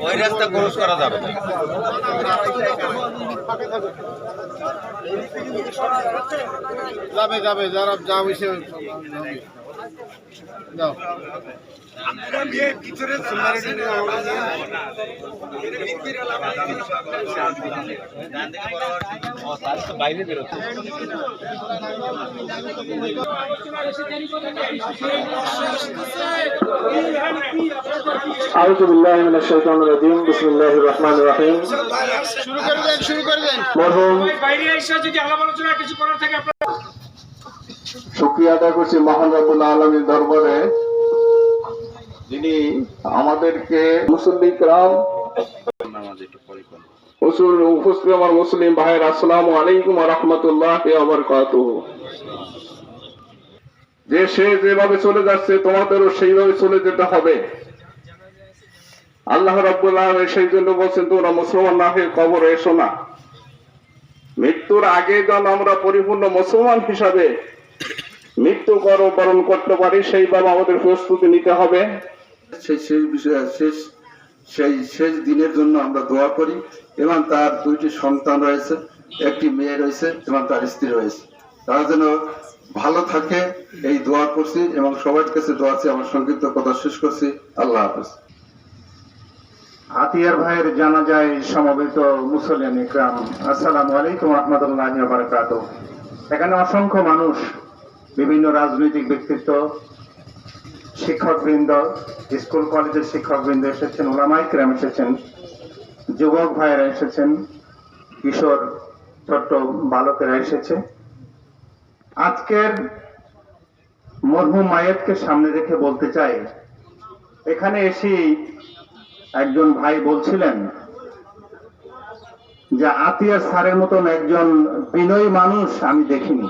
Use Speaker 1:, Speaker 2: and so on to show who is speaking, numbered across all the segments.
Speaker 1: ওই রাস্তা ক্রস করা যাবে না।
Speaker 2: যাবে যাবে যারা যা হয়েছে
Speaker 1: বাইরে বেরোচ্ছে
Speaker 3: أعوذ بالله من الشيطان الرجيم بسم الله الرحمن الرحيم
Speaker 2: শুরু করে দেন শুরু করে দেন
Speaker 3: মরহুম
Speaker 4: বাইরে এসে যদি আলাপ আলোচনা কিছু করার থাকে আপনার
Speaker 3: শুক্রিয়া আদায় করছি মহান আলমীর দরবারে। যিনি আমাদেরকে মুসল্লি উপস্থিত আমার মুসলিম ভাইয়ের আসসালামু আলাইকুম রহমতুল্লাহ যে সে যেভাবে চলে যাচ্ছে, তোমাদেরও সেইভাবে চলে যেতে হবে। আল্লাহ সেই জন্য বলছেন, তোমরা মুসলমান না হয়ে কবর এসো না। মৃত্যুর আগে যেন আমরা পরিপূর্ণ মুসলমান হিসাবে মৃত্যু করো বরণ করতে পারি সেইভাবে আমাদের প্রস্তুতি নিতে হবে।
Speaker 5: সেই শেষ বিষয়ে শেষ সেই শেষ দিনের জন্য আমরা দোয়া করি। এবং তার দুইটি সন্তান রয়েছে একটি মেয়ে রয়েছে এবং তার স্ত্রী রয়েছে। তারা যেন ভালো থাকে এই দোয়া করছি এবং সবার কাছে দোয়া আছে আমার সংক্ষিপ্ত কথা শেষ করছি। আল্লাহ হাফেজ।
Speaker 3: আতিয়ার ভাইয়ের জানা যায় সমবেত মুসলিম ইকরাম আসসালামু আলাইকুম রহমতুল্লাহ বারকাত এখানে অসংখ্য মানুষ বিভিন্ন রাজনৈতিক ব্যক্তিত্ব, শিক্ষকবৃন্দ, স্কুল কলেজের শিক্ষকবৃন্দ এসেছেন ওলামাই কিরাম এসেছেন, যুবক ভাইয়েরা এসেছেন, কিশোর ছোট্ট বালকেরা এসেছে। আজকের মরহুম মায়েতকে সামনে রেখে বলতে চাই, এখানে এসেই একজন ভাই বলছিলেন যে আতিয়া স্যারের মতন একজন বিনয়ী মানুষ আমি দেখিনি।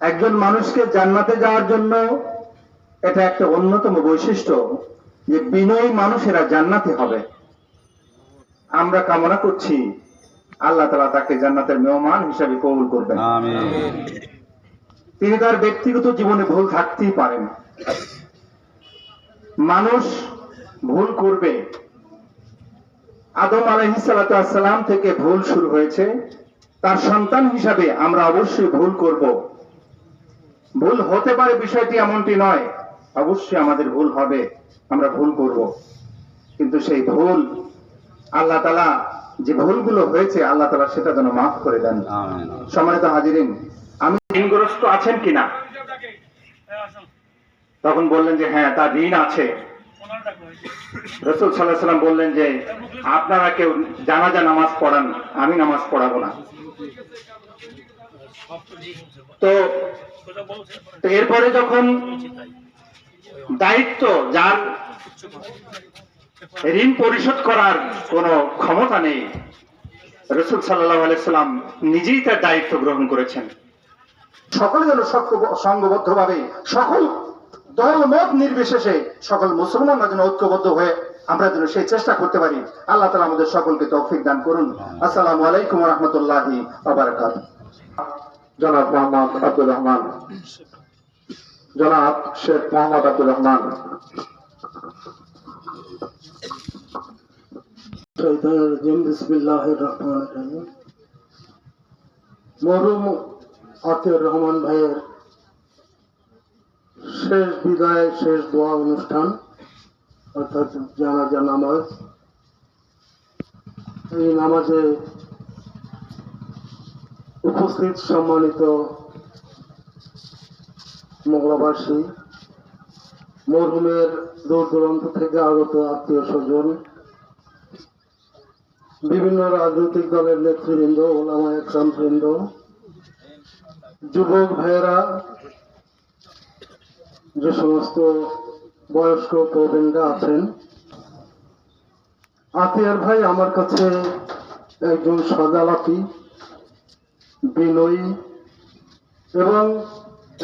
Speaker 3: একজন মানুষকে জান্নাতে যাওয়ার জন্য এটা একটা অন্যতম বৈশিষ্ট্য যে বিনয়ী মানুষেরা জান্নাতি হবে। আমরা কামনা করছি আল্লাহ তালা তাকে জান্নাতের মেহমান হিসাবে কবুল করবেন। তিনি তার ব্যক্তিগত জীবনে ভুল থাকতেই পারেন। মানুষ ভুল করবে। আদম আলহিসাল্লাম থেকে ভুল শুরু হয়েছে। তার সন্তান হিসাবে আমরা অবশ্যই ভুল করব। ভুল হতে পারে বিষয়টি এমনটি নয়। অবশ্যই আমাদের ভুল হবে আমরা ভুল করব। কিন্তু সেই ভুল আল্লাহ তালা যে ভুলগুলো হয়েছে আল্লাহ তালা সেটা যেন মাফ করে দেন। সম্মানিত হাজিরিন আমি ঋণগ্রস্ত আছেন কিনা? তখন বললেন যে হ্যাঁ তার ঋণ আছে। রসুল সাল্লাহ সাল্লাম বললেন যে আপনারা কেউ জানাজা নামাজ পড়ান আমি নামাজ পড়াবো না। তো তো এরপরে যখন দায়িত্ব যার ঋণ পরিশোধ করার কোনো ক্ষমতা নেই, রসুল সাল্লাহ আলাইসাল্লাম নিজেই তার দায়িত্ব গ্রহণ করেছেন। সকলে যেন সংঘবদ্ধ ভাবে সকল দল মত নির্বিশেষে সকল মুসলমানরা যেন ঐক্যবদ্ধ হয়ে আমরা যেন সেই চেষ্টা করতে পারি, আল্লাহ তালা আমাদের সকলকে তৌফিক দান করুন। আসসালামু আলাইকুম রহমতুল্লাহি আবরাকাত জনাব মোহাম্মদ আব্দুর রহমান। জনাব শেখ মোহাম্মদ আব্দুর রহমান। মরুম আতিউর রহমান ভাইয়ের শেষ বিদায়, শেষ দোয়া অনুষ্ঠান, অর্থাৎ জানাজা নামাজ। এই নামাজে উপস্থিত সম্মানিত মঙ্গলাবাসী, মরহুমের দূর দূরান্ত থেকে আগত আত্মীয় স্বজন, বিভিন্ন রাজনৈতিক দলের নেতৃবৃন্দ, ওলামা একরাম বৃন্দ, যুবক ভাইয়েরা, যে সমস্ত বয়স্ক প্রবীণরা আছেন, আতিয়ার ভাই আমার কাছে একজন সদালাপি বিনয়ী এবং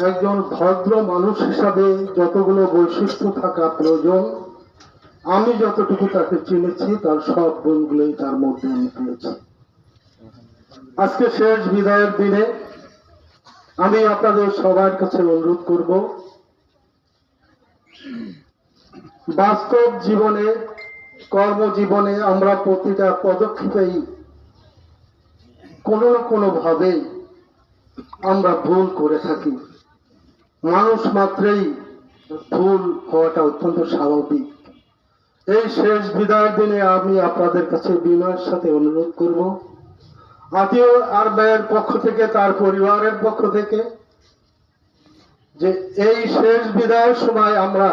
Speaker 3: একজন ভদ্র মানুষ হিসাবে যতগুলো বৈশিষ্ট্য থাকা প্রয়োজন, আমি যতটুকু তাকে চিনেছি, তার সব গুণগুলোই তার মধ্যে আমি পেয়েছি। আজকে শেষ বিদায়ের দিনে আমি আপনাদের সবার কাছে অনুরোধ করব,
Speaker 6: বাস্তব জীবনে, কর্মজীবনে আমরা প্রতিটা পদক্ষেপেই কোনো না কোনো ভাবে আমরা ভুল করে থাকি। মানুষ মাত্রেই ভুল হওয়াটা অত্যন্ত স্বাভাবিক। এই শেষ বিদায়ের দিনে আমি আপনাদের কাছে বিনয়ের সাথে অনুরোধ করব। আত্মীয় আর ব্যয়ের পক্ষ থেকে, তার পরিবারের পক্ষ থেকে, যে এই শেষ বিদায়ের সময় আমরা,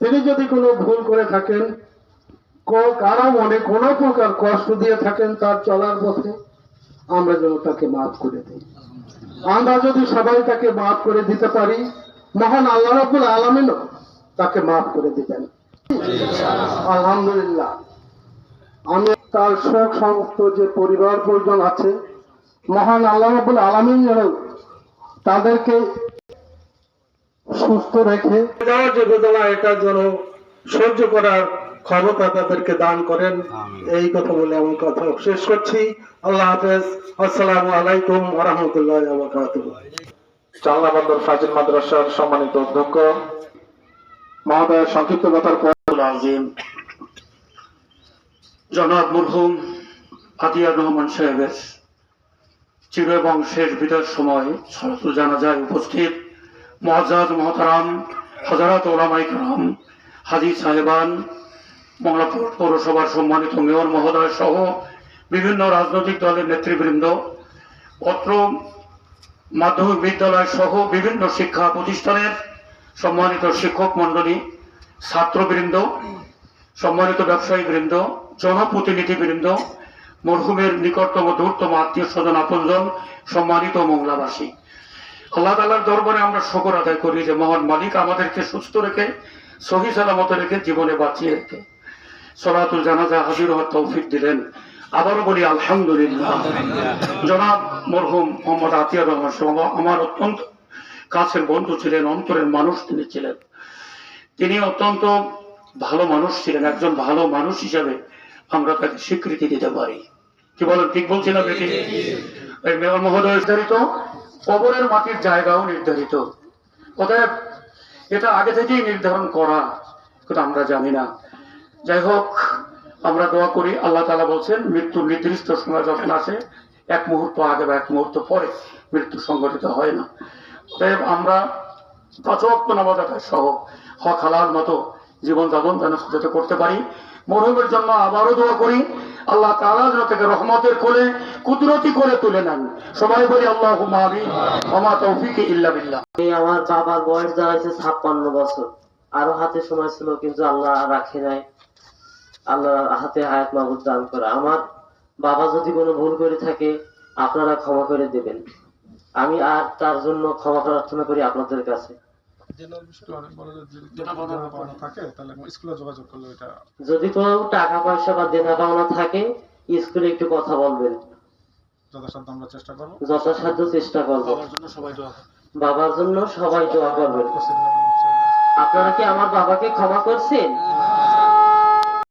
Speaker 6: তিনি যদি কোনো ভুল করে থাকেন কারও মনে কোনো প্রকার কষ্ট দিয়ে থাকেন তার চলার পথে আমরা যেন তাকে মাফ করে দিই। আমরা যদি সবাই তাকে মাফ করে দিতে পারি, মহান আল্লাহ রাব্বুল আলমিনও তাকে মাফ করে দিবেন। আলহামদুলিল্লাহ। আমি তার শোক সমস্ত যে পরিবার পরিজন আছে, মহান আল্লাহ রাব্বুল আলমিন যেন তাদেরকে সুস্থ রেখে যাওয়ার যে বেদনা এটা যেন সহ্য করার ক্ষমতা তাদেরকে দান করেন। এই কথা বলে আমি কথা শেষ করছি। আল্লাহ হাফেজ। আসসালামু আলাইকুম ওরহমতুল্লাহ
Speaker 7: চালনা বন্দর ফাজিল মাদ্রাসার সম্মানিত অধ্যক্ষ। মহোদয়ের সংক্ষিপ্ত কথার পর আজিম। জনাব মরহুম আতিয়ার রহমান সাহেবের চির এবং শেষ বিদায়ের সময় সরাসরি জানা যায় উপস্থিত মহাজাদ মহতারাম হজরত ওলামাই কালাম হাজি সাহেবান মংলাপুর পৌরসভার সম্মানিত মেয়র মহোদয় সহ বিভিন্ন রাজনৈতিক দলের নেতৃবৃন্দ অত্র মাধ্যমিক বিদ্যালয় সহ বিভিন্ন শিক্ষা প্রতিষ্ঠানের সম্মানিত শিক্ষক মণ্ডলী, ছাত্রবৃন্দ, সম্মানিত ব্যবসায়ী বৃন্দ জনপ্রতিনিধিবৃন্দ, মরহুমের নিকটতম দূরতম আত্মীয় স্বজন আপনজন, সম্মানিত মংলাবাসী। আল্লাহ তালার দরবারে আমরা শকর আদায় করি যে মহান মালিক আমাদেরকে সুস্থ রেখে, সহি সালামত রেখে জীবনে বাঁচিয়ে রেখে। সলাতুল জানাজা হাজির হওয়ার তৌফিক দিলেন। আবারও বলি আলহামদুলিল্লাহ। জনাব মরহুম মোহাম্মদ আতিয়ার রহমান সাহেব আমার অত্যন্ত কাছের বন্ধু ছিলেন, অন্তরের মানুষ তিনি ছিলেন। তিনি অত্যন্ত ভালো মানুষ ছিলেন, একজন ভালো মানুষ হিসাবে আমরা তাকে স্বীকৃতি দিতে পারি। কি বলেন, ঠিক বলছি না বেটি এই মেয়র মহোদয় নির্ধারিত, কবরের মাটির জায়গাও নির্ধারিত। অতএব এটা আগে থেকেই নির্ধারণ করা, কিন্তু আমরা জানি না। যাই হোক, আমরা দোয়া করি, আল্লাহ তালা বলছেন, মৃত্যুর নির্দিষ্ট সময় যখন আসে, এক মুহূর্ত আগে বা এক মুহূর্ত পরে মৃত্যু সংঘটিত হয় না। অতএব আমরা পাঁচক্ত নামাজ আদায় সহ হক, হালাল মতো জীবন যাপন যেন যাতে করতে পারি, মরহুমের জন্য আবারও দোয়া করি, আল্লাহ তাআলা যেন থেকে রহমতের কোলে, কুদরতি করে তুলে নেন। সবাই বলি আল্লাহ আমিন ওমা তৌফিক ইল্লা বিল্লাহ।
Speaker 8: আমার বাবার বয়স দাঁড়াইছে ছাপ্পান্ন বছর। আরও হাতে সময় ছিল কিন্তু আল্লাহ রাখে নাই। আল্লাহ হাতে হায়াত মাহবুদ দান করে। আমার বাবা যদি কোনো ভুল করে থাকে আপনারা ক্ষমা করে দেবেন। আমি আর তার জন্য ক্ষমা প্রার্থনা করি আপনাদের কাছে। যদি কোনো টাকা পয়সা বা দেনা পাওনা থাকে স্কুলে একটু কথা বলবেন।
Speaker 6: যথাসাধ্য আমরা চেষ্টা করব।
Speaker 8: যথাসাধ্য চেষ্টা করব। বাবার জন্য সবাই দোয়া করবেন। আপনারা কি আমার বাবাকে ক্ষমা করছেন?